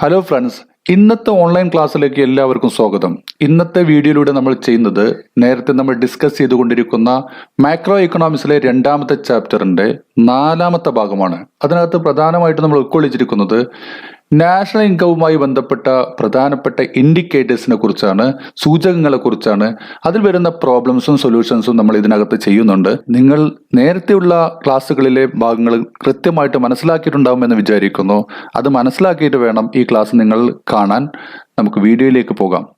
Hello friends ഇന്നത്തെ online ക്ലാസ്സിലേക്ക് എല്ലാവർക്കും സ്വാഗതം. ഇന്നത്തെ വീഡിയോയിലൂടെ നമ്മൾ ചെയ്യുന്നത് നേരത്തെ നമ്മൾ ഡിസ്കസ് ചെയ്തുകൊണ്ടിരിക്കുന്ന മാക്രോ ഇക്കണോമിക്സിലെ രണ്ടാമത്തെ ചാപ്റ്ററിന്റെ നാലാമത്തെ ഭാഗമാണ്. അതിനകത്ത് പ്രധാനമായിട്ട് നമ്മൾ ഉൾക്കൊള്ളിച്ചിരിക്കുന്നത് നാഷണൽ ഇൻകവുമായി ബന്ധപ്പെട്ട പ്രധാനപ്പെട്ട ഇൻഡിക്കേറ്റേഴ്സിനെ കുറിച്ചാണ് സൂചകങ്ങളെ കുറിച്ചാണ് അതിൽ വരുന്ന പ്രോബ്ലംസും സൊല്യൂഷൻസും നമ്മൾ ഇതിനകത്ത് ചെയ്യുന്നുണ്ട്. നിങ്ങൾ നേരത്തെയുള്ള ക്ലാസ്സുകളിലെ ഭാഗങ്ങൾ കൃത്യമായിട്ട് മനസ്സിലാക്കിയിട്ടുണ്ടാവുമെന്ന് വിചാരിക്കുന്നു. അത് മനസ്സിലാക്കിയിട്ട് വേണം ഈ ക്ലാസ് നിങ്ങൾ കാണാൻ. നമുക്ക് വീഡിയോയിലേക്ക് പോകാം.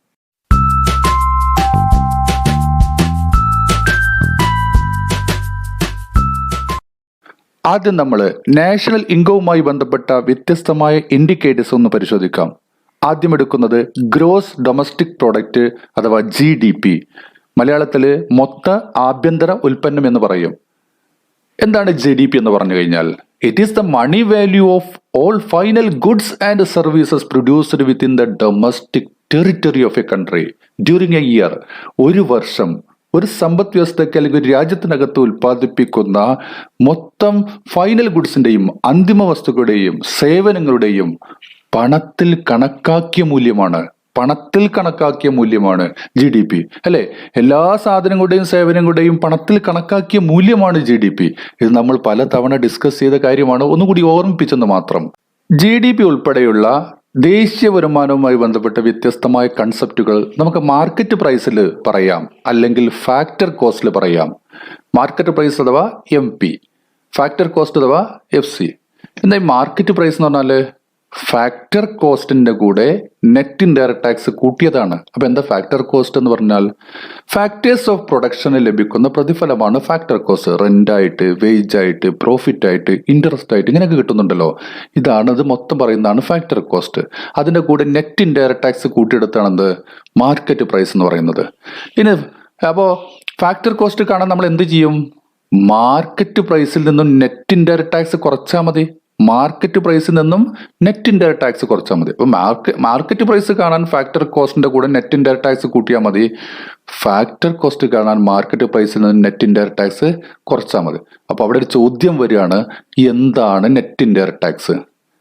ആദ്യം നമ്മൾ നാഷണൽ ഇൻകവുമായി ബന്ധപ്പെട്ട വ്യത്യസ്തമായ ഇൻഡിക്കേറ്റേഴ്സ് ഒന്ന് പരിശോധിക്കാം. ആദ്യം എടുക്കുന്നത് ഗ്രോസ് ഡൊമസ്റ്റിക് പ്രൊഡക്റ്റ് അഥവാ ജി ഡി പി മലയാളത്തിൽ മൊത്ത ആഭ്യന്തര ഉൽപ്പന്നം എന്ന് പറയും. എന്താണ് ജി ഡി പി എന്ന് പറഞ്ഞു കഴിഞ്ഞാൽ? It is the money value of all final goods and services produced within the domestic territory of a country during a year ഒരു വർഷം ഒരു സമ്പദ് വ്യവസ്ഥയ്ക്ക് അല്ലെങ്കിൽ ഒരു രാജ്യത്തിനകത്ത് ഉൽപ്പാദിപ്പിക്കുന്ന മൊത്തം ഫൈനൽ ഗുഡ്സിന്റെയും അന്തിമ വസ്തുക്കളുടെയും സേവനങ്ങളുടെയും പണത്തിൽ കണക്കാക്കിയ മൂല്യമാണ്. പണത്തിൽ കണക്കാക്കിയ മൂല്യമാണ് ജി ഡി പി അല്ലെ? എല്ലാ സാധനങ്ങളുടെയും സേവനങ്ങളുടെയും പണത്തിൽ കണക്കാക്കിയ മൂല്യമാണ് ജി ഡി പി ഇത് നമ്മൾ പല തവണ ഡിസ്കസ് ചെയ്ത കാര്യമാണ്. ഒന്നുകൂടി ഓർമ്മിപ്പിച്ചെന്ന് മാത്രം. ജി ഡി പി ഉൾപ്പെടെയുള്ള ദേശീയ വരുമാനവുമായി ബന്ധപ്പെട്ട വ്യത്യസ്തമായ കൺസെപ്റ്റുകൾ നമുക്ക് മാർക്കറ്റ് പ്രൈസിൽ പറയാം. അല്ലെങ്കിൽ ഫാക്ടർ കോസ്റ്റിൽ പറയാം. മാർക്കറ്റ് പ്രൈസ് അഥവാ എം പി ഫാക്ടർ കോസ്റ്റ് അഥവാ എഫ് സി എന്താ ഈ മാർക്കറ്റ് പ്രൈസ് എന്ന് പറഞ്ഞാൽ ഫാക്ടർ കോസ്റ്റിന്റെ കൂടെ നെറ്റ് ഇൻഡയറക്ട് ടാക്സ് കൂട്ടിയതാണ്. അപ്പൊ എന്താ ഫാക്ടർ കോസ്റ്റ് എന്ന് പറഞ്ഞാൽ ഫാക്ടേഴ്സ് ഓഫ് പ്രൊഡക്ഷന് ലഭിക്കുന്ന പ്രതിഫലമാണ് ഫാക്ടർ കോസ്റ്റ് റെന്റ് ആയിട്ട് വേജ് ആയിട്ട് പ്രോഫിറ്റ് ആയിട്ട് ഇൻട്രസ്റ്റ് ആയിട്ട് ഇങ്ങനെയൊക്കെ കിട്ടുന്നുണ്ടല്ലോ. ഇതാണ് ഇത് മൊത്തം പറയുന്നതാണ് ഫാക്ടർ കോസ്റ്റ് അതിന്റെ കൂടെ നെറ്റ് ഇൻഡയറക്ട് ടാക്സ് കൂട്ടിയെടുത്താണെന്ത് മാർക്കറ്റ് പ്രൈസ് എന്ന് പറയുന്നത്. ഇനി അപ്പോ ഫാക്ടർ കോസ്റ്റ് കാണാൻ നമ്മൾ എന്ത് ചെയ്യും? മാർക്കറ്റ് പ്രൈസിൽ നിന്നും നെറ്റ് ഇൻഡയറക്ട് ടാക്സ് കുറച്ചാൽ മതി. മാർക്കറ്റ് പ്രൈസിൽ നിന്നും നെറ്റ് ഇൻഡയറക്ട് ടാക്സ് കുറച്ചാൽ മതി. അപ്പോൾ മാർക്ക് മാർക്കറ്റ് പ്രൈസ് കാണാൻ ഫാക്ടർ കോസ്റ്റിന്റെ കൂടെ നെറ്റ് ഇൻഡയറക്ട് ടാക്സ് കൂട്ടിയാൽ മതി. ഫാക്ടർ കോസ്റ്റ് കാണാൻ മാർക്കറ്റ് പ്രൈസിൽ നിന്ന് നെറ്റ് ഇൻഡയറക്ട് ടാക്സ് കുറച്ചാൽ മതി. അപ്പോൾ അവിടെ ഒരു ചോദ്യം വരികയാണ് എന്താണ് നെറ്റ് ഇൻഡയറക്ട് ടാക്സ്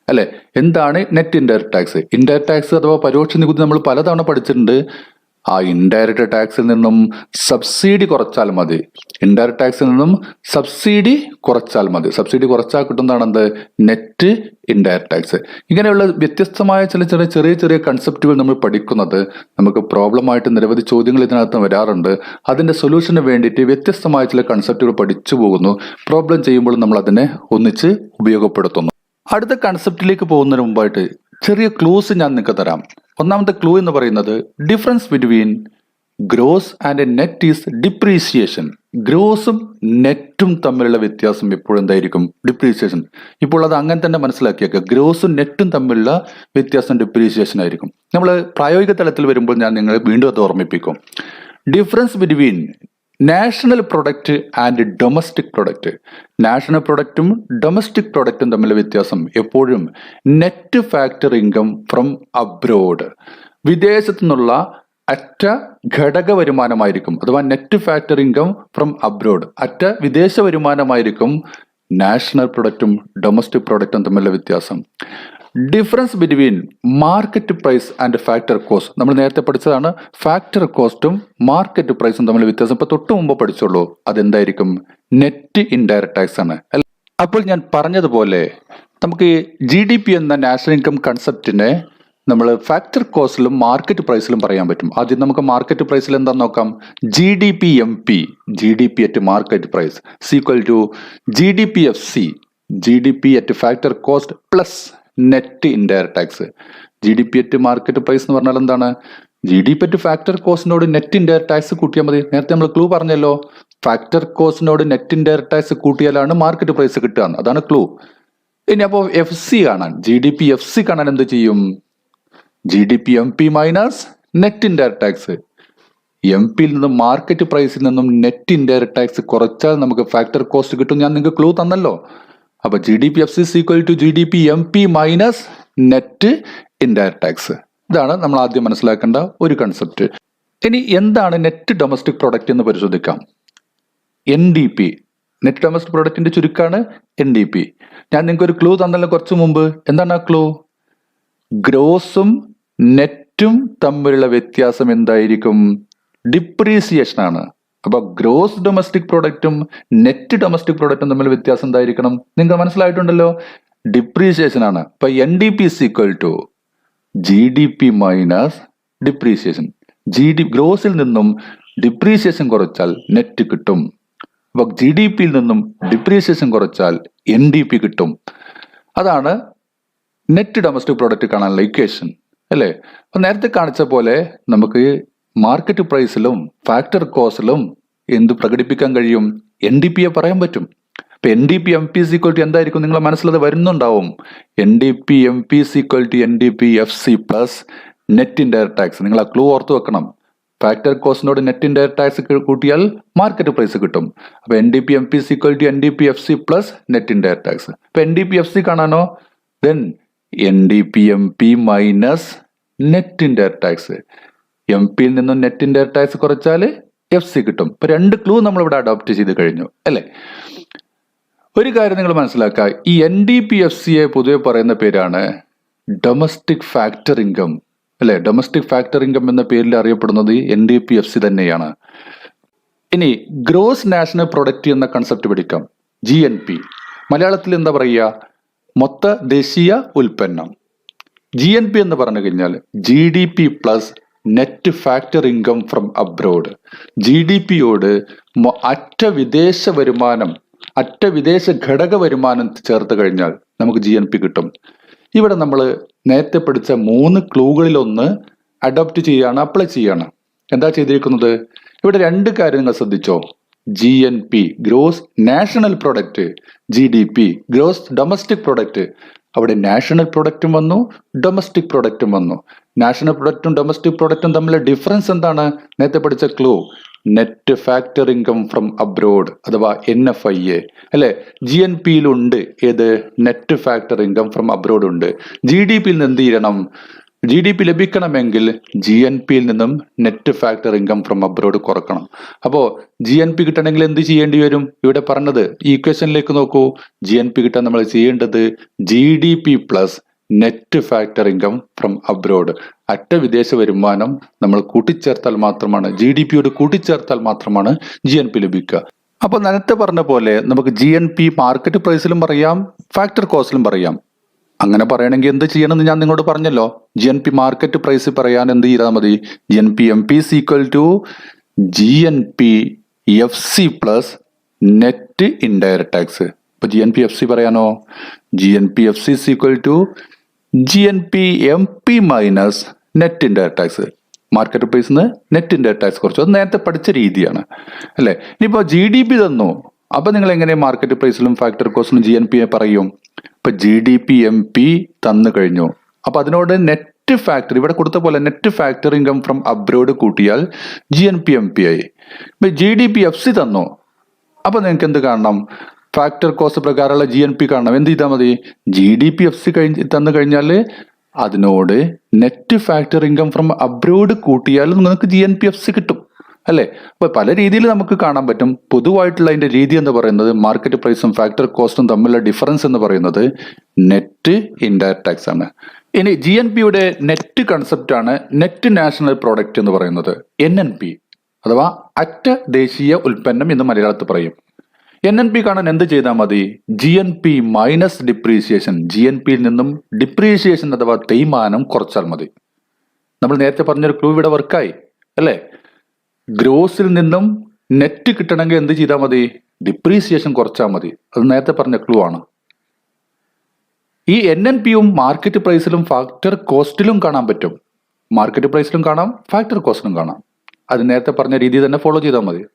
അല്ലേ? എന്താണ് net indirect tax indirect tax അഥവാ പരോക്ഷ നികുതി നമ്മൾ പലതവണ പഠിച്ചിട്ടുണ്ട്. ആ ഇൻഡയറക്റ്റ് ടാക്സിൽ നിന്നും സബ്സിഡി കുറച്ചാൽ മതി. ഇൻഡയറക്റ്റ് ടാക്സിൽ നിന്നും സബ്സിഡി കുറച്ചാൽ മതി. സബ്സിഡി കുറച്ചാൽ കിട്ടുന്നതാണ് എന്ത്? നെറ്റ് ഇൻഡയറക്റ്റ് ടാക്സ് ഇങ്ങനെയുള്ള വ്യത്യസ്തമായ ചില ചില ചെറിയ ചെറിയ കൺസെപ്റ്റുകൾ നമ്മൾ പഠിക്കുന്നത് നമുക്ക് പ്രോബ്ലം ആയിട്ട് നിരവധി ചോദ്യങ്ങൾ ഇതിനകത്ത് വരാറുണ്ട്. അതിന്റെ സൊല്യൂഷന് വേണ്ടിയിട്ട് വ്യത്യസ്തമായ ചില കൺസെപ്റ്റുകൾ പഠിച്ചു പോകുന്നു. പ്രോബ്ലം ചെയ്യുമ്പോൾ നമ്മൾ അതിനെ ഒന്നിച്ച് ഉപയോഗപ്പെടുത്തുന്നു. അടുത്ത കൺസെപ്റ്റിലേക്ക് പോകുന്നതിന് മുമ്പായിട്ട് ചെറിയ ക്ലൂസ് ഞാൻ നിങ്ങൾക്ക് തരാം. ഒന്നാമത്തെ ക്ലൂ എന്ന് പറയുന്നത് difference between gross and net is depreciation ഗ്രോസും നെറ്റും തമ്മിലുള്ള വ്യത്യാസം എപ്പോഴെന്തായിരിക്കും ഡിപ്രീസിയേഷൻ ഇപ്പോൾ അത് അങ്ങനെ തന്നെ മനസ്സിലാക്കിയേക്കുക ഗ്രോസും നെറ്റും തമ്മിലുള്ള വ്യത്യാസം ഡിപ്രീസിയേഷൻ ആയിരിക്കും. നമ്മൾ പ്രായോഗിക തലത്തിൽ വരുമ്പോൾ ഞാൻ നിങ്ങളെ വീണ്ടും അത് ഓർമ്മിപ്പിക്കും. Difference between national product and domestic product. National പ്രൊഡക്റ്റും domestic പ്രൊഡക്റ്റും തമ്മിലെ വ്യത്യാസം എപ്പോഴും net factor income from abroad. വിദേശത്തു നിന്നുള്ള അറ്റ ഘടക വരുമാനമായിരിക്കും അഥവാ net factor income from abroad. അറ്റ വിദേശ വരുമാനമായിരിക്കും നാഷണൽ പ്രൊഡക്റ്റും ഡൊമസ്റ്റിക് പ്രൊഡക്റ്റും തമ്മിലുള്ള വ്യത്യാസം. Difference between market price and factor cost നമ്മൾ നേരത്തെ പഠിച്ചതാണ് ഫാക്ടർ കോസ്റ്റും മാർക്കറ്റ് പ്രൈസും തമ്മിൽ വ്യത്യാസം. ഇപ്പൊ തൊട്ട് മുമ്പ് പഠിച്ചുള്ളൂ. അതെന്തായിരിക്കും? നെറ്റ് ഇൻഡയറക്ട് ടാക്സ് ആണ്. അപ്പോൾ ഞാൻ പറഞ്ഞതുപോലെ നമുക്ക് ജി ഡി പി എന്ന നാഷണൽ ഇൻകം കൺസെപ്റ്റിനെ നമ്മൾ ഫാക്ടർ കോസ്റ്റിലും മാർക്കറ്റ് പ്രൈസിലും പറയാൻ പറ്റും. ആദ്യം നമുക്ക് മാർക്കറ്റ് പ്രൈസിൽ എന്താ നോക്കാം? G D P M P G D P at market price is equal to G D P F C G D P at factor cost plus net indirect tax G D P at market price എന്ന് പറഞ്ഞാൽ എന്താണ്? G D P at factor കോസ്റ്റിനോട് net indirect tax കൂട്ടിയാൽ മതി. നേരത്തെ നമ്മൾ clue പറഞ്ഞല്ലോ. Factor കോസ്റ്റിനോട് net indirect tax കൂട്ടിയാലാണ് മാർക്കറ്റ് പ്രൈസ് കിട്ടുക അതാണ് ക്ലൂ ഇനി അപ്പോൾ എഫ് സി കാണാൻ. G D P F C കാണാൻ എന്ത് ചെയ്യും? G D P M P minus net indirect tax M പിയിൽ നിന്നും മാർക്കറ്റ് പ്രൈസിൽ നിന്നും നെറ്റ് ഇൻഡയറക്ട് ടാക്സ് കുറച്ചാൽ നമുക്ക് ഫാക്ടർ കോസ്റ്റ് കിട്ടും. ഞാൻ നിങ്ങൾക്ക് ക്ലൂ തന്നല്ലോ. അപ്പൊ G D P F C equal to G D P M P minus net indirect tax ഇതാണ് നമ്മൾ ആദ്യം മനസ്സിലാക്കേണ്ട ഒരു കൺസെപ്റ്റ് ഇനി എന്താണ് നെറ്റ് ഡൊമസ്റ്റിക് പ്രൊഡക്റ്റ് എന്ന് പരിശോധിക്കാം. N D P net domestic പ്രൊഡക്റ്റിന്റെ ചുരുക്കാണ് എൻ ഡി പി ഞാൻ നിങ്ങൾക്ക് ഒരു ക്ലൂ തന്നല്ലോ കുറച്ച് മുമ്പ്. എന്താണ് ആ ക്ലൂ ഗ്രോസും നെറ്റും തമ്മിലുള്ള വ്യത്യാസം എന്തായിരിക്കും? ഡിപ്രീസിയേഷൻ ആണ്. അപ്പൊ ഗ്രോസ് ഡൊമസ്റ്റിക് പ്രൊഡക്റ്റും നെറ്റ് ഡൊമസ്റ്റിക് പ്രൊഡക്റ്റും തമ്മിൽ വ്യത്യാസം എന്തായിരിക്കണം? നിങ്ങൾക്ക് മനസ്സിലായിട്ടുണ്ടല്ലോ? ഡിപ്രീസിയേഷൻ ആണ്. ഇപ്പൊ N D P equal to G D P minus depreciation G D ഗ്രോസിൽ നിന്നും ഡിപ്രീസിയേഷൻ കുറച്ചാൽ നെറ്റ് കിട്ടും. അപ്പൊ ജി ഡി പിയിൽ നിന്നും ഡിപ്രീസിയേഷൻ കുറച്ചാൽ എൻ ഡി പി കിട്ടും. അതാണ് നെറ്റ് ഡൊമസ്റ്റിക് പ്രൊഡക്റ്റ് കാണാനുള്ള ഇക്വേഷൻ അല്ലേ? അപ്പൊ നേരത്തെ കാണിച്ച പോലെ നമുക്ക് മാർക്കറ്റ് പ്രൈസിലും ഫാക്ടർ കോസ്റ്റിലും എന്ത് പ്രകടിപ്പിക്കാൻ കഴിയും? എൻ ഡി പിയെ പറയാൻ പറ്റും. ഇപ്പൊ N D P M P is equal to എന്തായിരിക്കും? നിങ്ങളെ മനസ്സിലത് വരുന്നുണ്ടാവും. N D P M P is equal to N D P F C plus net indirect tax നിങ്ങൾ ആ ക്ലൂ ഓർത്ത് വെക്കണം. ഫാക്ടർ കോസ്റ്റിനോട് നെറ്റ് ഇൻഡയറക്ട് ടാക്സ് കൂട്ടിയാൽ മാർക്കറ്റ് പ്രൈസ് കിട്ടും. അപ്പൊ N D P M P is equal to N D P F C plus net indirect tax അപ്പൊ N D P F C കാണാനോ? Then N D P M P minus net indirect tax M പിയിൽ നിന്നും net indirect tax കുറച്ചാൽ F C കിട്ടും. ഇപ്പൊ രണ്ട് clue നമ്മൾ ഇവിടെ അഡോപ്റ്റ് ചെയ്ത് കഴിഞ്ഞു അല്ലേ? ഒരു കാര്യം നിങ്ങൾ മനസ്സിലാക്കുക ഈ എൻ ഡി പി എഫ് സിയെ പൊതുവെ പറയുന്ന പേരാണ് ഡൊമസ്റ്റിക് ഫാക്ടർ ഇൻകം അല്ലെ? ഡൊമസ്റ്റിക് ഫാക്ടർ ഇൻകം എന്ന പേരിൽ അറിയപ്പെടുന്നത് N D P F C തന്നെയാണ്. ഇനി ഗ്രോസ് നാഷണൽ പ്രൊഡക്റ്റ് എന്ന കൺസെപ്റ്റ് പഠിക്കാം. ജി എൻ പി മലയാളത്തിൽ എന്താ പറയുക? മൊത്ത ദേശീയ ഉൽപ്പന്നം. ജി എൻ പി എന്ന് പറഞ്ഞു കഴിഞ്ഞാൽ G D P plus net factor income from abroad G D പിയോട് അറ്റ വിദേശ വരുമാനം അറ്റ വിദേശ ഘടക വരുമാനം ചേർത്ത് കഴിഞ്ഞാൽ നമുക്ക് ജി എൻ പി കിട്ടും. ഇവിടെ നമ്മൾ നേരത്തെ പഠിച്ച മൂന്ന് ക്ലൂകളിലൊന്ന് അഡോപ്റ്റ് ചെയ്യാണ് അപ്ലൈ ചെയ്യാണ്. എന്താ ചെയ്തിരിക്കുന്നത്? ഇവിടെ രണ്ട് കാര്യങ്ങൾ ശ്രദ്ധിച്ചോ? G N P gross national product G D P gross domestic product അവിടെ നാഷണൽ പ്രൊഡക്റ്റും വന്നു ഡൊമസ്റ്റിക് പ്രൊഡക്റ്റും വന്നു. നാഷണൽ പ്രൊഡക്റ്റും ഡൊമസ്റ്റിക് പ്രൊഡക്റ്റും തമ്മിലെ ഡിഫറൻസ് എന്താണ്? നേരത്തെ പഠിച്ച clue net factor income from abroad അഥവാ എൻ എഫ് ഐ എ അല്ലെ? ജി എൻ പിയിലുണ്ട് ഏത്? Net factor income from abroad ഉണ്ട്. ജി ഡി പിയിൽ നിന്ന് എന്ത് ചെയ്യണം? ജി ഡി പി ലഭിക്കണമെങ്കിൽ ജി എൻ പിയിൽ നിന്നും net factor income from abroad കുറക്കണം. അപ്പോൾ ജി എൻ പി കിട്ടണമെങ്കിൽ എന്ത് ചെയ്യേണ്ടി വരും? ഇവിടെ പറഞ്ഞത് ഈ ഇക്വേഷനിലേക്ക് നോക്കൂ. ജി എൻ പി കിട്ടാൻ നമ്മൾ ചെയ്യേണ്ടത് G D P plus net factor income from abroad അറ്റ വിദേശ വരുമാനം നമ്മൾ കൂട്ടിച്ചേർത്താൽ മാത്രമാണ് ജി ഡി പിയോട് കൂട്ടിച്ചേർത്താൽ മാത്രമാണ് ജി എൻ പി ലഭിക്കുക. അപ്പൊ നേരത്തെ പറഞ്ഞ പോലെ നമുക്ക് ജി എൻ പി മാർക്കറ്റ് പ്രൈസിലും പറയാം ഫാക്ടർ കോസ്റ്റിലും പറയാം. അങ്ങനെ പറയണമെങ്കിൽ എന്ത് ചെയ്യണമെന്ന് ഞാൻ നിങ്ങളോട് പറഞ്ഞല്ലോ. G N P market price പറയാൻ എന്ത് ചെയ്താൽ മതി? G N P M P is equal to G N P F C plus net indirect tax ഇപ്പൊ G N P F C പറയാനോ? G N P F C is equal to G N P M P minus net indirect tax market നിന്ന് net indirect tax കുറച്ചു. അത് നേരത്തെ പഠിച്ച രീതിയാണ്. അല്ലേ? ഇനിയിപ്പോ ജി ഡി പി തന്നു. അപ്പൊ നിങ്ങൾ എങ്ങനെ മാർക്കറ്റ് പ്രൈസിലും ഫാക്ടർ കോസ്റ്റിലും ജി എൻ പി പറയും? ഇപ്പൊ G D P M P തന്നു കഴിഞ്ഞു. അപ്പൊ അതിനോട് നെറ്റ് ഫാക്ടർ ഇവിടെ കൊടുത്ത പോലെ net factor income from abroad കൂട്ടിയാൽ G N P M P ആയി. ഇപ്പൊ G D P F C തന്നു. അപ്പൊ നിങ്ങൾക്ക് എന്ത് കാണണം? ഫാക്ടർ കോസ്റ്റ് പ്രകാരമുള്ള ജി എൻ പി കാണണം. എന്ത് ചെയ്താൽ മതി? G D P F C കഴിഞ്ഞ് തന്നു കഴിഞ്ഞാൽ അതിനോട് net factor income from abroad കൂട്ടിയാൽ നിങ്ങൾക്ക് G N P F C കിട്ടും. അല്ലേ? അപ്പൊ പല രീതിയിൽ നമുക്ക് കാണാൻ പറ്റും. പൊതുവായിട്ടുള്ള അതിന്റെ രീതി എന്ന് പറയുന്നത് മാർക്കറ്റ് പ്രൈസും ഫാക്ടർ കോസ്റ്റും തമ്മിലുള്ള ഡിഫറൻസ് എന്ന് പറയുന്നത് നെറ്റ് ഇൻഡയറക്ട് ടാക്സ് ആണ്. ഇനി ജി എൻ പിയുടെ നെറ്റ് കൺസെപ്റ്റ് ആണ് നെറ്റ് നാഷണൽ പ്രോഡക്റ്റ് എന്ന് പറയുന്നത്. എൻ എൻ പി അഥവാ അറ്റ ദേശീയ ഉൽപ്പന്നം എന്ന് മലയാളത്തിൽ പറയും. എൻ എൻ പി കാണാൻ എന്ത് ചെയ്താൽ മതി? G N P minus depreciation G N പിയിൽ നിന്നും ഡിപ്രീസിയേഷൻ അഥവാ തേയ്മാനം കുറച്ചാൽ മതി. നമ്മൾ നേരത്തെ പറഞ്ഞൊരു ക്ലൂ ഇവിടെ വർക്കായി അല്ലേ? ഗ്രോസിൽ നിന്നും നെറ്റ് കിട്ടണമെങ്കിൽ എന്ത് ചെയ്താൽ മതി? ഡിപ്രീസിയേഷൻ കുറച്ചാൽ മതി. അത് നേരത്തെ പറഞ്ഞ ക്ലൂ ആണ്. ഈ എൻ എൻ പിയും മാർക്കറ്റ് പ്രൈസിലും ഫാക്ടർ കോസ്റ്റിലും കാണാൻ പറ്റും. മാർക്കറ്റ് പ്രൈസിലും കാണാം ഫാക്ടർ കോസ്റ്റിലും കാണാം. അത് നേരത്തെ പറഞ്ഞ രീതി തന്നെ ഫോളോ ചെയ്താൽ മതി.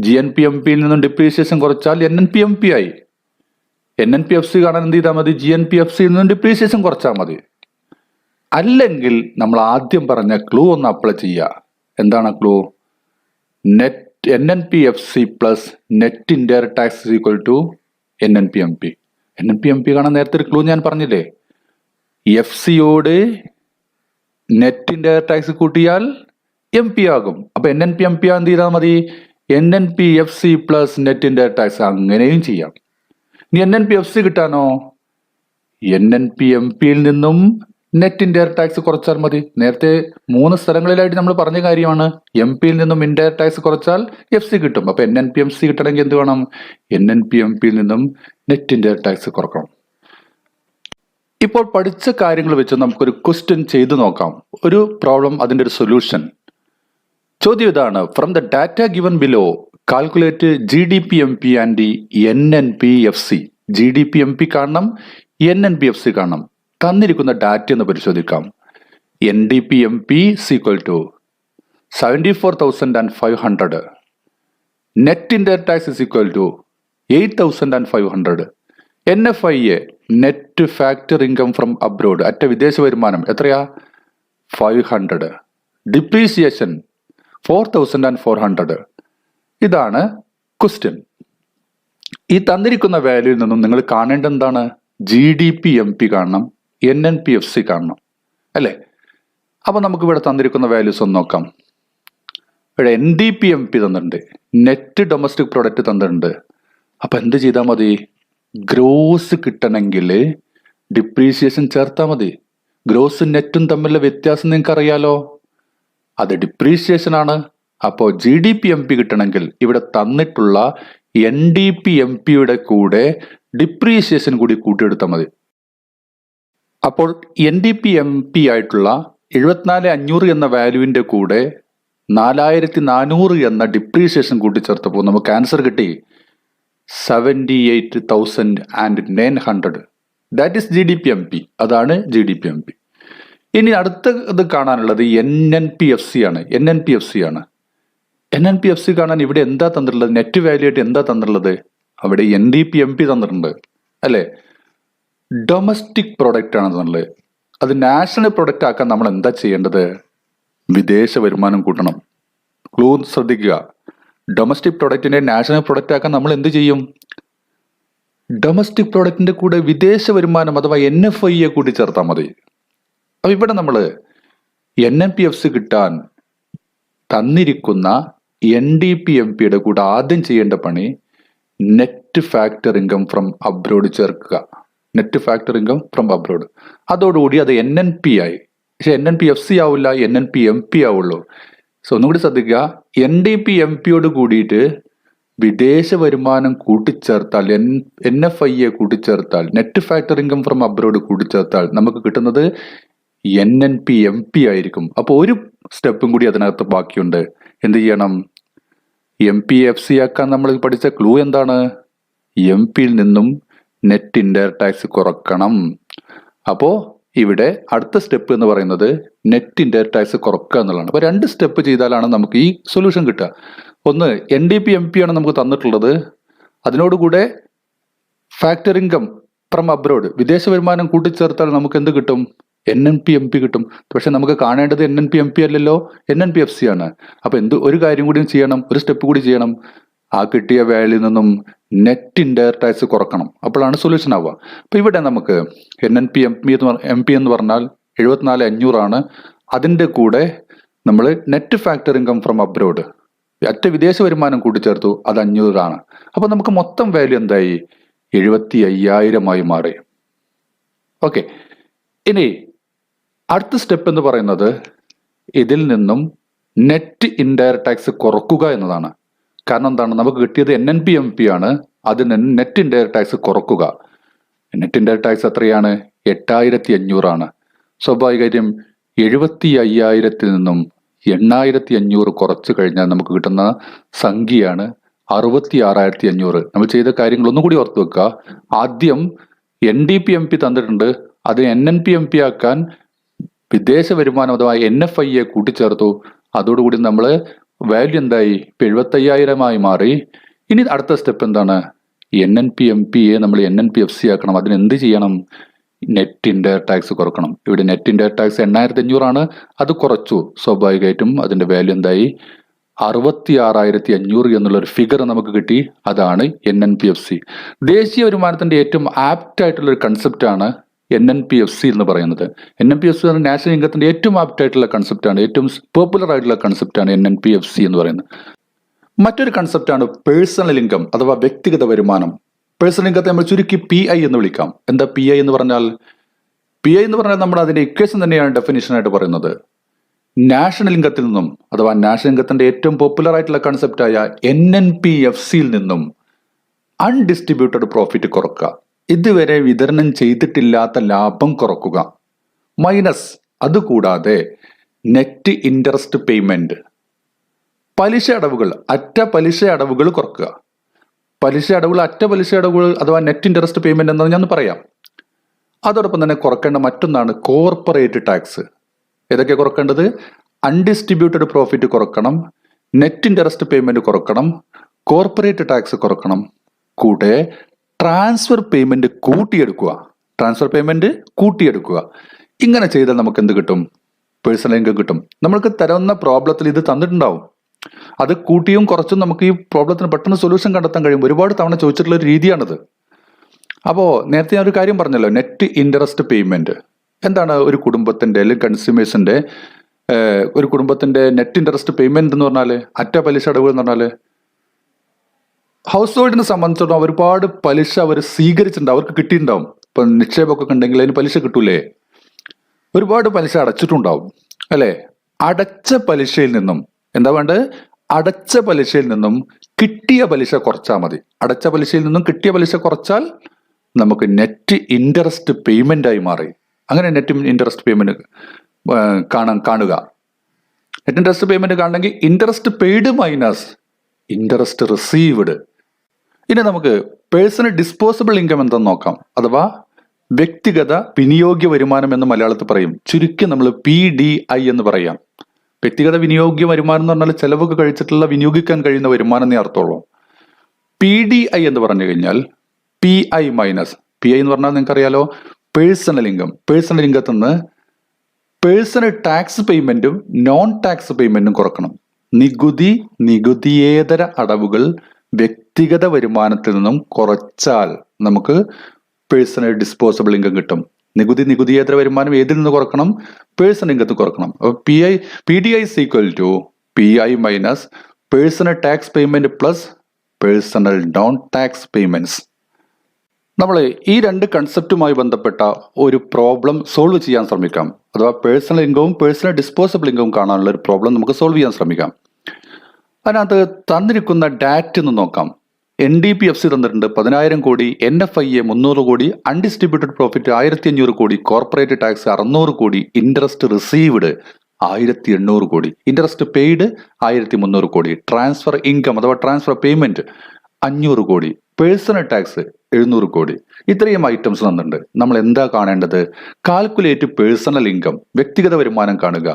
ജി എൻ പി എം പിയിൽ നിന്നും ഡിപ്രീസിയേഷൻ കുറച്ചാൽ N N P M P ആയി. N N P F C കാണാൻ എന്ത് ചെയ്താൽ മതി? ജി എൻ പി എഫ് സിയിൽ നിന്നും ഡിപ്രീസിയേഷൻ കുറച്ചാൽ മതി. അല്ലെങ്കിൽ നമ്മൾ ആദ്യം പറഞ്ഞ ക്ലൂ ഒന്ന് അപ്ലൈ ചെയ്യുക. എന്താണ് clue net N N P F C plus net indirect tax equal to N N P M P N N P M P കാണാൻ നേരത്തെ ഒരു ക്ലൂ ഞാൻ പറഞ്ഞില്ലേ? എഫ് സിയോട് നെറ്റ് ഇൻഡയറക്ട് ടാക്സ് കൂട്ടിയാൽ എം പി ആകും. അപ്പൊ N N P M P എന്ത് ചെയ്താൽ മതി? N N P F C plus net indirect tax അങ്ങനെയും ചെയ്യാം. ഇനി N N P F C കിട്ടാനോ? എൻ എൻ പി എം പിയിൽ നിന്നും നെറ്റ് ഇൻഡയർ ടാക്സ് കുറച്ചാൽ മതി. നേരത്തെ മൂന്ന് സ്ഥലങ്ങളിലായിട്ട് നമ്മൾ പറഞ്ഞ കാര്യമാണ്. എം പിയിൽ നിന്നും ഇൻഡയർ ടാക്സ് കുറച്ചാൽ എഫ് സി കിട്ടും. അപ്പൊ N N P M C കിട്ടണമെങ്കിൽ എന്ത് വേണം? എൻ എൻ പി എം പിയിൽ നിന്നും നെറ്റ് ഇൻഡയർ ടാക്സ് കുറക്കണം. ഇപ്പോൾ പഠിച്ച കാര്യങ്ങൾ വെച്ച് നമുക്കൊരു ക്വസ്റ്റ്യൻ ചെയ്തു നോക്കാം. ഒരു പ്രോബ്ലം അതിന്റെ ഒരു സൊല്യൂഷൻ ചോദ്യം ഇതാണ്. From the data given below calculate G D P M P and N N P F C G D P M P കാണണം N N P F C കാണണം. തന്നിരിക്കുന്ന ഡാറ്റ ഒന്ന് പരിശോധിക്കാം. N D P M P is equal to seventy four thousand and five hundred net indirect tax is equal to eight thousand and five hundred N F I A net factor income from abroad അറ്റ വിദേശ വരുമാനം എത്രയാ? Five hundred depreciation four thousand and four hundred ഇതാണ് question ഈ തന്നിരിക്കുന്ന വാല്യൂയിൽ നിന്നും നിങ്ങൾ കാണേണ്ട എന്താണ്? G D P M P കാണണം. N N P F C കാണണം അല്ലേ? അപ്പോൾ നമുക്ക് ഇവിടെ തന്നിരിക്കുന്ന വാല്യൂസ് ഒന്ന് നോക്കാം. ഇവിടെ N D P M P തന്നിട്ടുണ്ട് നെറ്റ് ഡൊമസ്റ്റിക് പ്രൊഡക്റ്റ് തന്നിട്ടുണ്ട്. അപ്പം എന്ത് ചെയ്താൽ മതി? ഗ്രോസ് കിട്ടണമെങ്കിൽ ഡിപ്രീസിയേഷൻ ചേർത്താൽ മതി. ഗ്രോസ് നെറ്റും തമ്മിലുള്ള വ്യത്യാസം നിങ്ങൾക്ക് അറിയാലോ അത് ഡിപ്രീസിയേഷൻ ആണ്. അപ്പോൾ G D P M P കിട്ടണമെങ്കിൽ ഇവിടെ തന്നിട്ടുള്ള എൻ ഡി പി എം പിയുടെ കൂടെ ഡിപ്രീസിയേഷൻ കൂടി കൂട്ടിയെടുത്താൽ മതി. അപ്പോൾ N D P M P ആയിട്ടുള്ള എഴുപത്തിനാല് അഞ്ഞൂറ് എന്ന വാല്യൂവിന്റെ കൂടെ നാലായിരത്തി നാനൂറ് എന്ന ഡിപ്രീസിയേഷൻ കൂട്ടിച്ചേർത്തപ്പോൾ നമുക്ക് ആൻസർ കിട്ടി seventy eight thousand and nine hundred that is G D P M P അതാണ് G D P M P ഇനി അടുത്ത ഇത് കാണാനുള്ളത് N N P F C ആണ്. N N P F C ആണ്. N N P F C കാണാൻ ഇവിടെ എന്താ തന്നിട്ടുള്ളത്? നെറ്റ് വാല്യൂ ആയിട്ട് എന്താ തന്നിട്ടുള്ളത്? അവിടെ N D P M P തന്നിട്ടുണ്ട്. അല്ലേ? ഡൊമസ്റ്റിക് പ്രൊഡക്റ്റ് ആണ് തന്നുള്ളത് അത് നാഷണൽ പ്രൊഡക്റ്റ് ആക്കാൻ നമ്മൾ എന്താ ചെയ്യേണ്ടത്? വിദേശ വരുമാനം കൂട്ടണം. ക്ലൂ ശ്രദ്ധിക്കുക. ഡൊമസ്റ്റിക് പ്രൊഡക്റ്റിനെ നാഷണൽ പ്രൊഡക്റ്റ് ആക്കാൻ നമ്മൾ എന്ത് ചെയ്യും? ഡൊമസ്റ്റിക് പ്രൊഡക്റ്റിന്റെ കൂടെ വിദേശ വരുമാനം അഥവാ എൻ എഫ് ഐയെ കൂടി ചേർത്താൽ മതി. അപ്പൊ ഇവിടെ നമ്മൾ എൻ എം പി എഫ് കിട്ടാൻ തന്നിരിക്കുന്ന എൻ ഡി പി എം പിയുടെ കൂടെ ആദ്യം ചെയ്യേണ്ട പണി net factor income from abroad ചേർക്കുക. Net factor income from abroad അതോടുകൂടി അത് എൻ എൻ പി ആയി. പക്ഷെ N N P F C ആവില്ല N N P M P ആവുള്ളൂ. സോ ഒന്നുകൂടി ശ്രദ്ധിക്കുക. എൻ ഡി പി എം പിയോട് കൂടിയിട്ട് വിദേശ വരുമാനം കൂട്ടിച്ചേർത്താൽ N N F I A കൂട്ടിച്ചേർത്താൽ net factor income from abroad കൂട്ടിച്ചേർത്താൽ നമുക്ക് കിട്ടുന്നത് N N P M P ആയിരിക്കും. അപ്പോൾ ഒരു സ്റ്റെപ്പും കൂടി അതിനകത്ത് ബാക്കിയുണ്ട്. എന്ത് ചെയ്യണം? എം പി എഫ് സി ആക്കാൻ നമ്മൾ പഠിച്ച ക്ലൂ എന്താണ്? എം പിയിൽ നിന്നും നെറ്റ് ഇൻഡയർ ടാക്സ് കുറക്കണം. അപ്പോൾ ഇവിടെ അടുത്ത സ്റ്റെപ്പ് എന്ന് പറയുന്നത് നെറ്റ് ഇൻഡയർ ടാക്സ് കുറക്കുക എന്നുള്ളതാണ്. അപ്പോൾ രണ്ട് സ്റ്റെപ്പ് ചെയ്താലാണ് നമുക്ക് ഈ സൊല്യൂഷൻ കിട്ടുക. ഒന്ന് N D P M P ആണ് നമുക്ക് തന്നിട്ടുള്ളത്. അതിനോടുകൂടെ ഫാക്ടർ ഇൻകം ഫ്രം അബ്രോഡ് വിദേശ വരുമാനം കൂട്ടിച്ചേർത്താൽ നമുക്ക് എന്ത് കിട്ടും? N N P M P കിട്ടും. പക്ഷെ നമുക്ക് കാണേണ്ടത് N N P M P അല്ലല്ലോ. N N P F C ആണ്. അപ്പൊ എന്ത് ഒരു കാര്യം കൂടി ചെയ്യണം ഒരു സ്റ്റെപ്പ് കൂടി ചെയ്യണം. ആ കിട്ടിയ വേലയിൽ നിന്നും നെറ്റ് ഇൻഡയർ ടാക്സ് കുറക്കണം. അപ്പോഴാണ് സൊല്യൂഷൻ ആവുക. അപ്പോൾ ഇവിടെ നമുക്ക് N N P M P എന്ന് എം പി എന്ന് പറഞ്ഞാൽ എഴുപത്തിനാല് അഞ്ഞൂറാണ്. അതിന്റെ കൂടെ നമ്മൾ net factor income from abroad അറ്റ വിദേശ വരുമാനം കൂട്ടിച്ചേർത്തു അത് അഞ്ഞൂറാണ്. അപ്പോൾ നമുക്ക് മൊത്തം വാല്യൂ എന്തായി? എഴുപത്തി അയ്യായിരമായി മാറി. ഓക്കെ ഇനി അടുത്ത സ്റ്റെപ്പ് എന്ന് പറയുന്നത് ഇതിൽ നിന്നും നെറ്റ് ഇൻഡയർ ടാക്സ് കുറക്കുക എന്നതാണ്. കാരണം എന്താണ്? നമുക്ക് കിട്ടിയത് N N P M P ആണ്. അതിന് നെറ്റ് ഇൻഡയർ ടാക്സ് കുറക്കുക. നെറ്റ് ഇൻഡയർ ടാക്സ് എത്രയാണ്? എട്ടായിരത്തി അഞ്ഞൂറാണ് സ്വാഭാവികാര്യം എഴുപത്തി അയ്യായിരത്തിൽ നിന്നും എണ്ണായിരത്തി അഞ്ഞൂറ് കുറച്ച് കഴിഞ്ഞാൽ നമുക്ക് കിട്ടുന്ന സംഖ്യയാണ് അറുപത്തി ആറായിരത്തി അഞ്ഞൂറ് നമ്മൾ ചെയ്ത കാര്യങ്ങൾ ഒന്നും കൂടി ഓർത്ത് വെക്കുക. ആദ്യം N D P M P തന്നിട്ടുണ്ട്. അത് N N P M P ആക്കാൻ വിദേശ വരുമാനം അഥവാ എൻ എഫ് ഐ എ കൂട്ടിച്ചേർത്തു. അതോടുകൂടി നമ്മൾ വാല്യൂ എന്തായി? എഴുപത്തയ്യായിരമായി മാറി. ഇനി അടുത്ത സ്റ്റെപ്പ് എന്താണ്? N N P M P A നമ്മൾ N N P F C ആക്കണം. അതിന് എന്ത് ചെയ്യണം? നെറ്റ് ഇൻഡയർ ടാക്സ് കുറക്കണം. ഇവിടെ നെറ്റ് ഇൻഡയർ ടാക്സ് എണ്ണായിരത്തി അഞ്ഞൂറാണ് അത് കുറച്ചു സ്വാഭാവികമായിട്ടും അതിന്റെ വാല്യൂ എന്തായി? അറുപത്തി ആറായിരത്തി അഞ്ഞൂറ് എന്നുള്ളൊരു ഫിഗർ നമുക്ക് കിട്ടി. അതാണ് N N P F C ദേശീയ വരുമാനത്തിന്റെ ഏറ്റവും ആപ്റ്റ് ആയിട്ടുള്ള ഒരു കൺസെപ്റ്റ് ആണ് N N P F C എന്ന് പറയുന്നത്. N N P F C national ഇൻകത്തിന്റെ ഏറ്റവും ആപ്റ്റ് ആയിട്ടുള്ള കൺസെപ്റ്റ് ആണ് ഏറ്റവും പോപ്പുലർ ആയിട്ടുള്ള കൺസെപ്റ്റാണ് N N P F C എന്ന് പറയുന്നത്. മറ്റൊരു കൺസെപ്റ്റാണ് പേഴ്സണൽ ഇൻകം അഥവാ വ്യക്തിഗത വരുമാനം. പേഴ്സണൽ ഇൻകത്തെ നമ്മൾ ചുരുക്കി പി ഐ എന്ന് വിളിക്കാം. എന്താ പി ഐ എന്ന് പറഞ്ഞാൽ? പി ഐ എന്ന് പറഞ്ഞാൽ നമ്മൾ അതിന്റെ ഇക്വേഷൻ തന്നെയാണ് ഡെഫിനിഷൻ ആയിട്ട് പറയുന്നത്. നാഷണൽ ഇൻകത്തിൽ നിന്നും അഥവാ നാഷണൽ ഇൻകത്തിന്റെ ഏറ്റവും പോപ്പുലർ ആയിട്ടുള്ള കൺസെപ്റ്റായ എൻ എൻ പി എഫ് സിയിൽ നിന്നും അൺഡിസ്ട്രിബ്യൂട്ടഡ് പ്രോഫിറ്റ് കുറക്കുക. ഇതുവരെ വിതരണം ചെയ്തിട്ടില്ലാത്ത ലാഭം കുറക്കുക. മൈനസ് അതുകൂടാതെ നെറ്റ് ഇൻട്രസ്റ്റ് പേയ്മെന്റ്. പലിശ അടവുകൾ അറ്റ പലിശ അടവുകൾ കുറക്കുക. പലിശ അടവുകൾ അറ്റ പലിശ അടവുകൾ അഥവാ നെറ്റ് ഇൻട്രസ്റ്റ് പേയ്മെന്റ് എന്ന് ഞാൻ പറയാം. അതോടൊപ്പം തന്നെ കുറക്കേണ്ട മറ്റൊന്നാണ് കോർപ്പറേറ്റ് ടാക്സ്. ഏതൊക്കെ കുറക്കേണ്ടത്? അൺഡിസ്ട്രിബ്യൂട്ടഡ് പ്രോഫിറ്റ് കുറക്കണം നെറ്റ് ഇൻട്രസ്റ്റ് പേയ്മെന്റ് കുറക്കണം കോർപ്പറേറ്റ് ടാക്സ് കുറക്കണം. കൂടെ ട്രാൻസ്ഫർ പേയ്മെന്റ് കൂട്ടിയെടുക്കുക. ട്രാൻസ്ഫർ പേയ്മെന്റ് കൂട്ടിയെടുക്കുക. ഇങ്ങനെ ചെയ്താൽ നമുക്ക് എന്ത് കിട്ടും? പേഴ്സണൽ ഇൻകം കിട്ടും. നമ്മൾക്ക് തരുന്ന പ്രോബ്ലത്തിൽ ഇത് തന്നിട്ടുണ്ടാവും. അത് കൂട്ടിയും കുറച്ചും നമുക്ക് ഈ പ്രോബ്ലത്തിന് പെട്ടെന്ന് സൊല്യൂഷൻ കണ്ടെത്താൻ കഴിയും. ഒരുപാട് തവണ ചോദിച്ചിട്ടുള്ള ഒരു രീതിയാണിത്. അപ്പോൾ നേരത്തെ ഞാൻ ഒരു കാര്യം പറഞ്ഞല്ലോ. നെറ്റ് ഇൻട്രസ്റ്റ് പേയ്മെന്റ് എന്താണ് ഒരു കുടുംബത്തിന്റെ അല്ലെങ്കിൽ കൺസ്യൂമേഴ്സിന്റെ ഒരു കുടുംബത്തിന്റെ നെറ്റ് ഇൻട്രസ്റ്റ് പേയ്മെന്റ് എന്ന് പറഞ്ഞാൽ അറ്റ പലിശ അടവ് എന്ന് പറഞ്ഞാൽ? ഹൗസ് ഹോൾഡിനെ സംബന്ധിച്ചിടത്തോളം ഒരുപാട് പലിശ അവർ സ്വീകരിച്ചിട്ടുണ്ട് അവർക്ക് കിട്ടിയിട്ടുണ്ടാവും. ഇപ്പം നിക്ഷേപമൊക്കെ ഉണ്ടെങ്കിൽ അതിന് പലിശ കിട്ടൂലേ? ഒരുപാട് പലിശ അടച്ചിട്ടുണ്ടാവും അല്ലെ? അടച്ച പലിശയിൽ നിന്നും എന്താ വേണ്ടത്? അടച്ച പലിശയിൽ നിന്നും കിട്ടിയ പലിശ കുറച്ചാൽ മതി. അടച്ച പലിശയിൽ നിന്നും കിട്ടിയ പലിശ കുറച്ചാൽ നമുക്ക് നെറ്റ് ഇൻട്രസ്റ്റ് പേയ്മെന്റ് ആയി മാറി. അങ്ങനെ നെറ്റ് ഇൻട്രസ്റ്റ് പേയ്മെന്റ് കാണാൻ കാണുക. നെറ്റ് ഇൻട്രസ്റ്റ് പേയ്മെന്റ് കാണണമെങ്കിൽ interest paid minus interest received ഇനി നമുക്ക് പേഴ്സണൽ ഡിസ്പോസിബിൾ ഇൻകം എന്തെന്ന് നോക്കാം. അഥവാ വ്യക്തിഗത വിനിയോഗ്യ വരുമാനം എന്ന് മലയാളത്തിൽ പറയും. ചുരുക്കി നമ്മൾ പി ഡി ഐ എന്ന് പറയാം. വ്യക്തിഗത വിനിയോഗ്യ വരുമാനം എന്ന് പറഞ്ഞാൽ ചെലവുകൾ കഴിച്ചിട്ടുള്ള വിനിയോഗിക്കാൻ കഴിയുന്ന വരുമാനം എന്നേ അർത്ഥമുള്ളൂ. പി ഡി ഐ എന്ന് പറഞ്ഞു കഴിഞ്ഞാൽ P I minus P I എന്ന് പറഞ്ഞാൽ നിങ്ങൾക്ക് അറിയാലോ പേഴ്സണൽ ഇൻകം പേഴ്സണൽ ഇൻകത്തിൽ നിന്ന് പേഴ്സണൽ ടാക്സ് പേയ്മെന്റും നോൺ ടാക്സ് പേയ്മെന്റും കുറക്കണം. നികുതി നികുതിയേതര അടവുകൾ വ്യക്തിഗത വരുമാനത്തിൽ നിന്നും കുറച്ചാൽ നമുക്ക് പേഴ്സണൽ ഡിസ്പോസിബിൾ ഇൻകം കിട്ടും. നികുതി നികുതിയേതര വരുമാനം ഏതിൽ നിന്ന് കുറക്കണം? പേഴ്സണൽ ഇൻകത്ത് കുറക്കണം. അപ്പോൾ P I P D I is equal to P I minus personal tax payment plus personal non tax payments നമ്മൾ ഈ രണ്ട് കൺസെപ്റ്റുമായി ബന്ധപ്പെട്ട ഒരു പ്രോബ്ലം സോൾവ് ചെയ്യാൻ ശ്രമിക്കാം. അഥവാ പേഴ്സണൽ ഇൻകവും പേഴ്സണൽ ഡിസ്പോസിബിൾ ഇൻകവും കാണാനുള്ള ഒരു പ്രോബ്ലം നമുക്ക് സോൾവ് ചെയ്യാൻ ശ്രമിക്കാം. അതിനകത്ത് തന്നിരിക്കുന്ന ഡാറ്റ ഒന്ന് നോക്കാം. N D P F C തന്നിട്ടുണ്ട് പതിനായിരം കോടി എൻ എഫ് ഐ എ മുന്നൂറ് കോടി അൺഡിസ്ട്രിബ്യൂട്ടഡ് പ്രോഫിറ്റ് ആയിരത്തി അഞ്ഞൂറ് കോടി കോർപ്പറേറ്റ് ടാക്സ് അറുന്നൂറ് കോടി ഇൻട്രസ്റ്റ് റിസീവ്ഡ് ആയിരത്തി എണ്ണൂറ് കോടി ഇൻട്രസ്റ്റ് പെയ്ഡ് ആയിരത്തി മുന്നൂറ് കോടി ട്രാൻസ്ഫർ ഇൻകം അഥവാ ട്രാൻസ്ഫർ പേയ്മെന്റ് അഞ്ഞൂറ് കോടി പേഴ്സണൽ ടാക്സ് എഴുന്നൂറ് കോടി. ഇത്രയും ഐറ്റംസ് തന്നിട്ടുണ്ട്. നമ്മൾ എന്താ കാണേണ്ടത്? കാൽക്കുലേറ്റ് പേഴ്സണൽ ഇൻകം വ്യക്തിഗത വരുമാനം കാണുക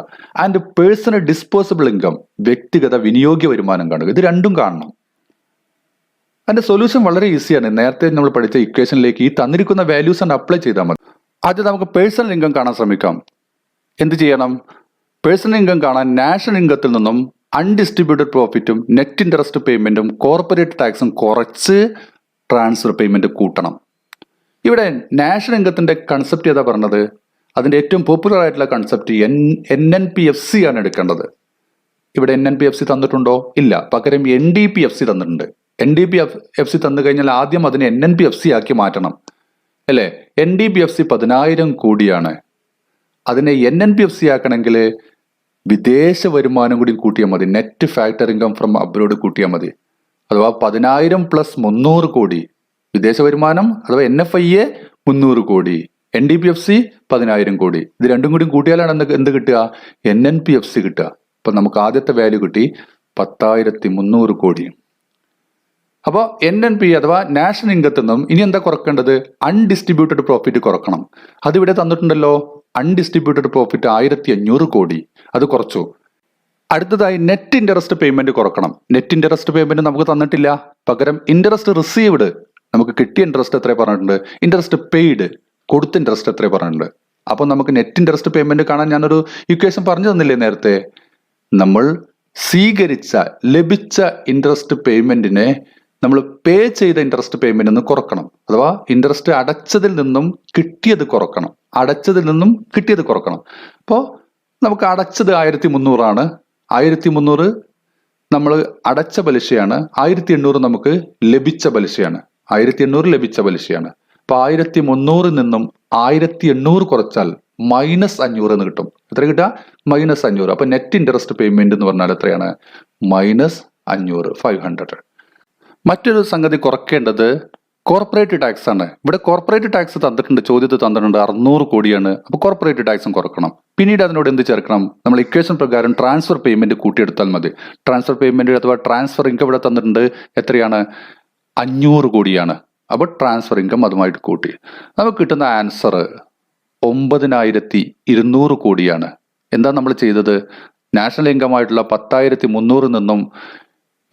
ആൻഡ് പേഴ്സണൽ ഡിസ്പോസിബിൾ ഇൻകം വ്യക്തിഗത വിനിയോഗ്യ വരുമാനം കാണുക. ഇത് രണ്ടും കാണണം. അതിന്റെ സൊല്യൂഷൻ വളരെ ഈസിയാണ് നേരത്തെ നമ്മൾ പഠിച്ച ഇക്വേഷനിലേക്ക് ഈ തന്നിരിക്കുന്ന വാല്യൂസ് ആണ് അപ്ലൈ ചെയ്താൽ മതി. ആദ്യം നമുക്ക് പേഴ്സണൽ ഇൻകം കാണാൻ ശ്രമിക്കാം. എന്ത് ചെയ്യണം? പേഴ്സണൽ ഇൻകം കാണാൻ നാഷണൽ ഇൻകത്തിൽ നിന്നും അൺഡിസ്ട്രിബ്യൂട്ടഡ് പ്രോഫിറ്റും നെറ്റ് ഇൻട്രസ്റ്റ് പേയ്മെന്റും കോർപ്പറേറ്റ് ടാക്സും കുറച്ച് ട്രാൻസ്ഫർ പേയ്മെന്റ് കൂട്ടണം. ഇവിടെ നാഷണൽ ഇൻകത്തിന്റെ കൺസെപ്റ്റ് ഏതാ പറഞ്ഞത്? അതിന്റെ ഏറ്റവും പോപ്പുലർ ആയിട്ടുള്ള concept N N N P F C ആണ് എടുക്കേണ്ടത്. ഇവിടെ N N P F C തന്നിട്ടുണ്ടോ? ഇല്ല. പകരം N D P F C തന്നിട്ടുണ്ട്. N D P F F C തന്നു കഴിഞ്ഞാൽ ആദ്യം അതിനെ N N P F C ആക്കി മാറ്റണം. അല്ലേ? N D P F C പതിനായിരം കോടിയാണ്. അതിനെ N N P F C ആക്കണമെങ്കിൽ വിദേശ വരുമാനം കൂടി കൂട്ടിയാൽ മതി. Net factor income from abroad കൂട്ടിയാൽ മതി. അഥവാ പതിനായിരം പ്ലസ് മുന്നൂറ് കോടി. വിദേശ വരുമാനം അഥവാ എൻ എഫ് ഐ എ മുന്നൂറ് crore. N D P F C പതിനായിരം കോടി. ഇത് രണ്ടും കൂടി കൂട്ടിയാലാണ് എന്ത് എന്ത് കിട്ടുക? N N P F C കിട്ടുക. അപ്പൊ നമുക്ക് ആദ്യത്തെ വാല്യൂ കിട്ടി പത്തായിരത്തി മുന്നൂറ് കോടി. അപ്പോൾ എൻ എൻ പി അഥവാ നാഷണൽ ഇൻകത്തിൽ നിന്നും ഇനി എന്താ കുറക്കേണ്ടത്? അൺഡിസ്ട്രിബ്യൂട്ടഡ് പ്രോഫിറ്റ് കുറക്കണം. അതിവിടെ തന്നിട്ടുണ്ടല്ലോ? അൺഡിസ്ട്രിബ്യൂട്ടഡ് പ്രോഫിറ്റ് ആയിരത്തി അഞ്ഞൂറ് കോടി. അത് കുറച്ചു. അടുത്തതായി നെറ്റ് ഇൻട്രസ്റ്റ് പേയ്മെന്റ് കുറക്കണം. നെറ്റ് ഇൻട്രസ്റ്റ് പേയ്മെന്റ് നമുക്ക് തന്നിട്ടില്ല. പകരം ഇൻട്രസ്റ്റ് റിസീവ്ഡ് നമുക്ക് കിട്ടിയ ഇൻട്രസ്റ്റ് എത്ര പറഞ്ഞിട്ടുണ്ട്? ഇൻട്രസ്റ്റ് പെയ്ഡ് കൊടുത്ത ഇൻട്രസ്റ്റ് എത്ര പറഞ്ഞിട്ടുണ്ട്? അപ്പോൾ നമുക്ക് നെറ്റ് ഇൻട്രസ്റ്റ് പേയ്മെന്റ് കാണാൻ ഞാനൊരു ഇക്വേഷൻ പറഞ്ഞു തന്നില്ലേ നേരത്തെ? നമ്മൾ സ്വീകരിച്ച ലഭിച്ച ഇൻട്രസ്റ്റ് പേയ്മെന്റിനെ നമ്മൾ പേ ചെയ്ത ഇൻട്രസ്റ്റ് പേയ്മെന്റ് നിന്ന് കുറക്കണം. അഥവാ ഇൻട്രസ്റ്റ് അടച്ചതിൽ നിന്നും കിട്ടിയത് കുറക്കണം. അടച്ചതിൽ നിന്നും കിട്ടിയത് കുറക്കണം. അപ്പോൾ നമുക്ക് അടച്ചത് ആയിരത്തി മുന്നൂറാണ് ആയിരത്തി മുന്നൂറ് നമ്മൾ അടച്ച പലിശയാണ്. ആയിരത്തി എണ്ണൂറ് നമുക്ക് ലഭിച്ച പലിശയാണ്. ആയിരത്തി എണ്ണൂറ് ലഭിച്ച പലിശയാണ്. അപ്പൊ ആയിരത്തി മുന്നൂറിൽ നിന്നും ആയിരത്തി എണ്ണൂറ് കുറച്ചാൽ മൈനസ് അഞ്ഞൂറ് എന്ന് കിട്ടും. എത്ര കിട്ടുക? മൈനസ് അഞ്ഞൂറ്. അപ്പൊ നെറ്റ് ഇൻട്രസ്റ്റ് പേയ്മെന്റ് എന്ന് പറഞ്ഞാൽ എത്രയാണ്? മൈനസ് അഞ്ഞൂറ് ഫൈവ് ഹൺഡ്രഡ് മറ്റൊരു സംഗതി കുറയ്ക്കേണ്ടത് കോർപ്പറേറ്റ് ടാക്സ് ആണ്. ഇവിടെ കോർപ്പറേറ്റ് ടാക്സ് തന്നിട്ടുണ്ട് ചോദ്യത്തിൽ തന്നിട്ടുണ്ട് അറുന്നൂറ് കോടിയാണ്. അപ്പോൾ കോർപ്പറേറ്റ് ടാക്സും കുറക്കണം. പിന്നീട് അതിനോട് എന്ത് ചേർക്കണം? നമ്മൾ ഇക്വേഷൻ പ്രകാരം ട്രാൻസ്ഫർ പേയ്മെന്റ് കൂട്ടിയെടുത്താൽ മതി. ട്രാൻസ്ഫർ പേയ്മെന്റ് അഥവാ ട്രാൻസ്ഫർ ഇൻകം ഇവിടെ തന്നിട്ടുണ്ട് എത്രയാണ്? അഞ്ഞൂറ് കോടിയാണ്. അപ്പോൾ ട്രാൻസ്ഫർ ഇൻകം അതുമായിട്ട് കൂട്ടി. നമുക്ക് കിട്ടുന്ന ആൻസർ ഒമ്പതിനായിരത്തി ഇരുന്നൂറ് കോടിയാണ്. എന്താ നമ്മൾ ചെയ്തത്? നാഷണൽ ഇൻകം ആയിട്ടുള്ള പത്തായിരത്തി മുന്നൂറിൽ നിന്നും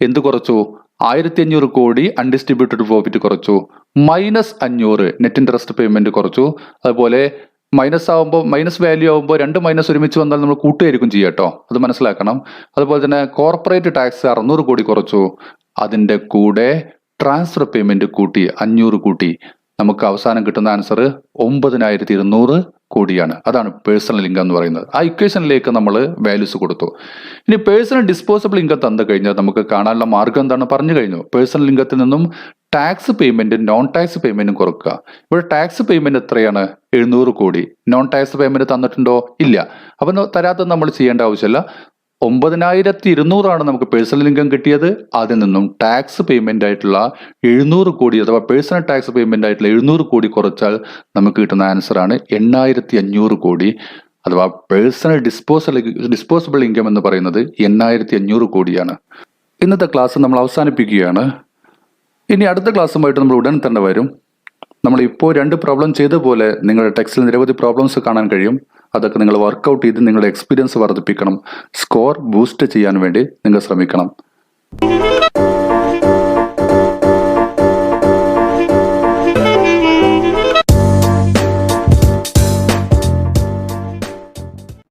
എന്ത് കുറച്ചു? ആയിരത്തി അഞ്ഞൂറ് കോടി അൺഡിസ്ട്രിബ്യൂട്ടഡ് പ്രോഫിറ്റ് കുറച്ചു. മൈനസ് അഞ്ഞൂറ് നെറ്റ് ഇൻട്രസ്റ്റ് പേയ്മെന്റ് കുറച്ചു. അതുപോലെ മൈനസ് ആകുമ്പോൾ മൈനസ് വാല്യൂ ആകുമ്പോൾ രണ്ട് മൈനസ് ഒരുമിച്ച് വന്നാൽ നമ്മൾ കൂട്ടുകയായിരിക്കും ചെയ്യുക കേട്ടോ. അത് മനസ്സിലാക്കണം. അതുപോലെ തന്നെ കോർപ്പറേറ്റ് ടാക്സ് അറുന്നൂറ് കോടി കുറച്ചു. അതിന്റെ കൂടെ ട്രാൻസ്ഫർ പേയ്മെന്റ് കൂട്ടി അഞ്ഞൂറ് കൂട്ടി. നമുക്ക് അവസാനം കിട്ടുന്ന ആൻസർ ഒമ്പതിനായിരത്തി ഇരുന്നൂറ് കോടിയാണ്. അതാണ് പേഴ്സണൽ ഇൻകം എന്ന് പറയുന്നത്. ആ ഇക്വേഷനിലേക്ക് നമ്മൾ വാല്യൂസ് കൊടുത്തു. ഇനി പേഴ്സണൽ ഡിസ്പോസിബിൾ ഇൻകം തന്നു കഴിഞ്ഞാൽ നമുക്ക് കാണാനുള്ള മാർഗം എന്താണ്? പറഞ്ഞു കഴിഞ്ഞു. പേഴ്സണൽ ഇൻകത്തിൽ നിന്നും ടാക്സ് പേയ്മെന്റും നോൺ ടാക്സ് പേയ്മെന്റും കുറക്കുക. ഇവിടെ ടാക്സ് പേയ്മെന്റ് എത്രയാണ്? എഴുന്നൂറ് കോടി. നോൺ ടാക്സ് പേയ്മെന്റ് തന്നിട്ടുണ്ടോ? ഇല്ല. അപ്പൊ തരാത്തത് നമ്മൾ ചെയ്യേണ്ട ആവശ്യമില്ല. ഒമ്പതിനായിരത്തി ഇരുന്നൂറാണ് നമുക്ക് പേഴ്സണൽ ഇൻകം കിട്ടിയത്. അതിൽ നിന്നും ടാക്സ് പേയ്മെന്റ് ആയിട്ടുള്ള എഴുന്നൂറ് കോടി അഥവാ പേഴ്സണൽ ടാക്സ് പേയ്മെന്റ് ആയിട്ടുള്ള എഴുന്നൂറ് കോടി കുറച്ചാൽ നമുക്ക് കിട്ടുന്ന ആൻസർ ആണ് എണ്ണായിരത്തി അഞ്ഞൂറ് കോടി. അഥവാ പേഴ്സണൽ ഡിസ്പോസൽ ഡിസ്പോസിബിൾ ഇൻകം എന്ന് പറയുന്നത് എണ്ണായിരത്തി അഞ്ഞൂറ് കോടിയാണ്. ഇന്നത്തെ ക്ലാസ് നമ്മൾ അവസാനിപ്പിക്കുകയാണ്. ഇനി അടുത്ത ക്ലാസ്സുമായിട്ട് നമ്മൾ ഉടൻ തന്നെ വരും. നമ്മൾ ഇപ്പോൾ രണ്ട് പ്രോബ്ലം ചെയ്ത പോലെ നിങ്ങളുടെ ടെക്സ്റ്റിൽ നിരവധി പ്രോബ്ലംസ് കാണാൻ കഴിയും. അതൊക്കെ നിങ്ങൾ വർക്കൗട്ട് ചെയ്ത് നിങ്ങളുടെ എക്സ്പീരിയൻസ് വർദ്ധിപ്പിക്കണം. സ്കോർ ബൂസ്റ്റ് ചെയ്യാൻ വേണ്ടി നിങ്ങൾ ശ്രമിക്കണം.